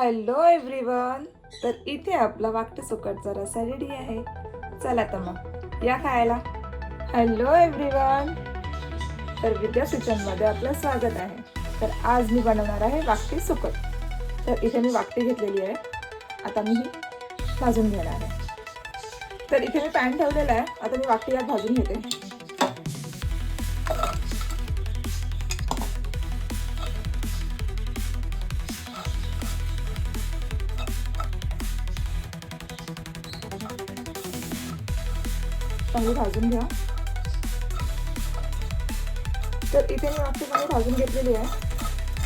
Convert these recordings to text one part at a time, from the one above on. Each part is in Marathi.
हॅलो एव्हरीवन तर इथे आपला वाकट सुकटचा रसा रेडी आहे. चला तर मग या खायला. हॅलो एव्हरीवन तर विद्या किचनमध्ये आपलं स्वागत आहे. तर आज मी बनवणार आहे वाकटी सुकट. तर इथे मी वाकटी घेतलेली आहे. आता मी ही भाजून घेणार आहे. तर इथे मी पॅन ठेवलेला आहे. आता मी वाकटी यात भाजून घेते. चांगली भाजून घ्या. तर इथे मी वाकटी पाणी भाजून घेतलेली आहे.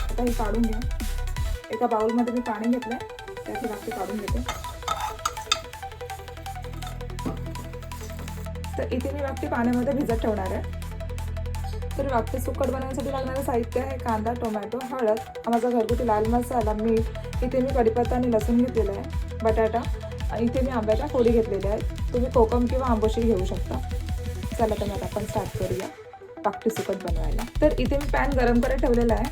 आता ही काढून घ्या. एका बाउलमध्ये मी पाणी घेतलं आहे त्याची वाकटी काढून घेते. तर इथे मी वाकटी पाण्यामध्ये भिजत ठेवणार आहे. तर वाकटी सुकट बनवण्यासाठी लागणारं साहित्य आहे कांदा टोमॅटो हळद. माझा घरगुती लाल मसाला मीठ. इथे मी कढीपत्ता आणि लसूण घेतलेला आहे. बटाटा. इथे मी आंब्याच्या फोडी घेतलेल्या आहेत. तुम्ही कोकम किंवा आंबोशी घेऊ शकता. चला तर मग आपण स्टार्ट करूया. पाकटी सुकट बनवायला. तर इथे मी पॅन गरम करत ठेवलेला आहे.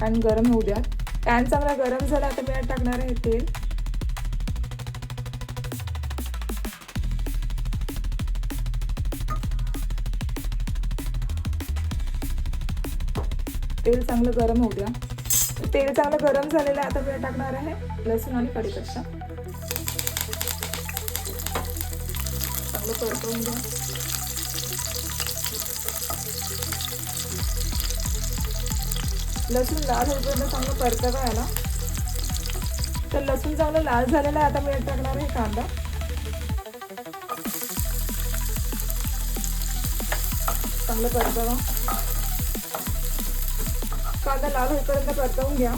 पॅन गरम होऊ द्या. पॅन चांगला गरम झाला तर मी यात टाकणार आहे तेल. तेल चांगलं गरम होऊ द्या. तेल चांगलं गरम झालेलं आहे आता मी टाकणार आहे लसूण आणि कढीपत्ता. चांगलं परतवून घ्या लसूण लाल होईपर्यंत चांगलं परतवा याला तर लसूण चांगलं लाल झालेलं आहे आता मी टाकणार आहे कांदा. चांगलं परतवा. कांदा लाल होईपर्यंत परतवून घ्या.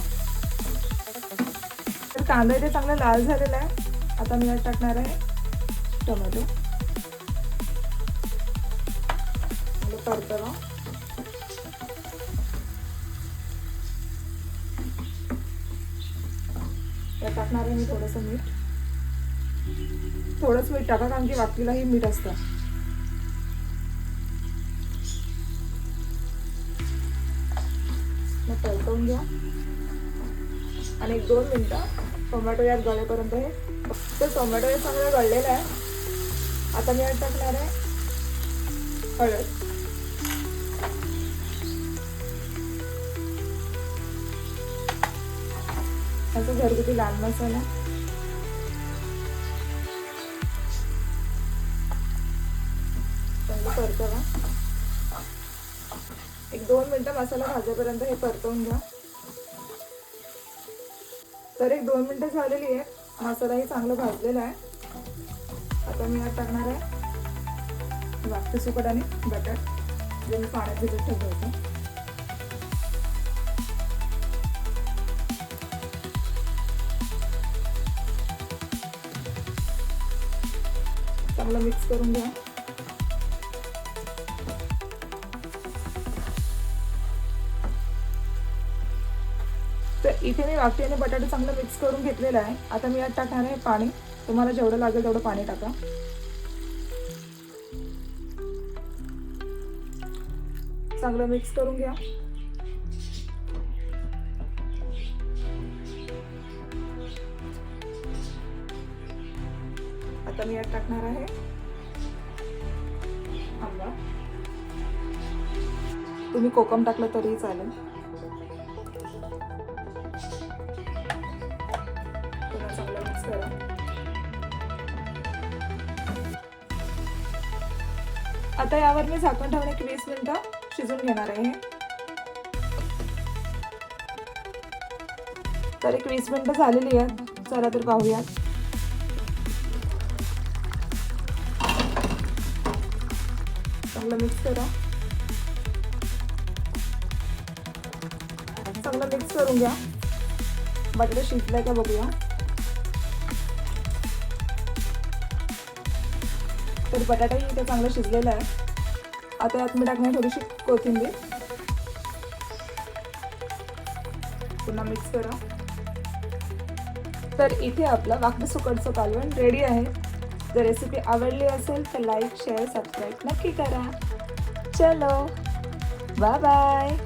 तर कांदा इथे चांगला लाल झालेला आहे. आता मी टाकणार आहे टोमॅटो. चांगलं परतवा टाकणार आहे मी थोडंसं मीठ. थोडंच मीठ टाका कारण की वाकलीलाही मीठ असतं. मग परतवून घ्या. आणि एक दोन मिनटं टोमॅटो यात गळेपर्यंत हे तर टोमॅटो हे चांगलं गळलेलं आहे. आता मी यात टाकणार आहे हळद. त्याचा घरगुती लाल मसाला. चांगलं परतवा. एक दोन मिनटं मसाला भाजेपर्यंत हे परतवून घ्या. तर एक दोन मिनटं झालेली आहे. मसालाही चांगला भाजलेला आहे. आता मी यात टाकणार आहे. वाटते सुकट आणि बटर. जे मी पाण्यात भिजत ठेवलं होतं. चांगलं मिक्स करून घ्या. तर इथे मी वाकटी आणि बटाटे चांगलं मिक्स करून घेतलेला आहे. आता मी यात टाकणार आहे पाणी. तुम्हाला जेवढं लागेल तेवढं पाणी टाका. चांगलं मिक्स करून घ्या. आता मी यात टाकणार आहे. आंबा तुम्ही कोकम टाकलं तरीही चालेल. चांगलं मिक्स करा. आता यावर मी झाकण ठेवून एक वीस मिनिटं शिजून घेणार आहे. तर एक वीस मिनिटं झालेली आहेत. चला तर पाहूयात. चांगला मिक्स करा. चांगला मिक्स करून घ्या. बटाटा शिजलाय का बघूया. तर बटाटाही इथे चांगला शिजलेला आहे. आता यात मी टाकणार थोडीशी कोथिंबीर. पुन्हा मिक्स करा. तर इथे आपलं वाकडी सुकटचं कालवण रेडी आहे. जर रेसिपी आवडली असेल तर लाईक शेअर सबस्क्राईब नक्की करा. चलो बाय बाय.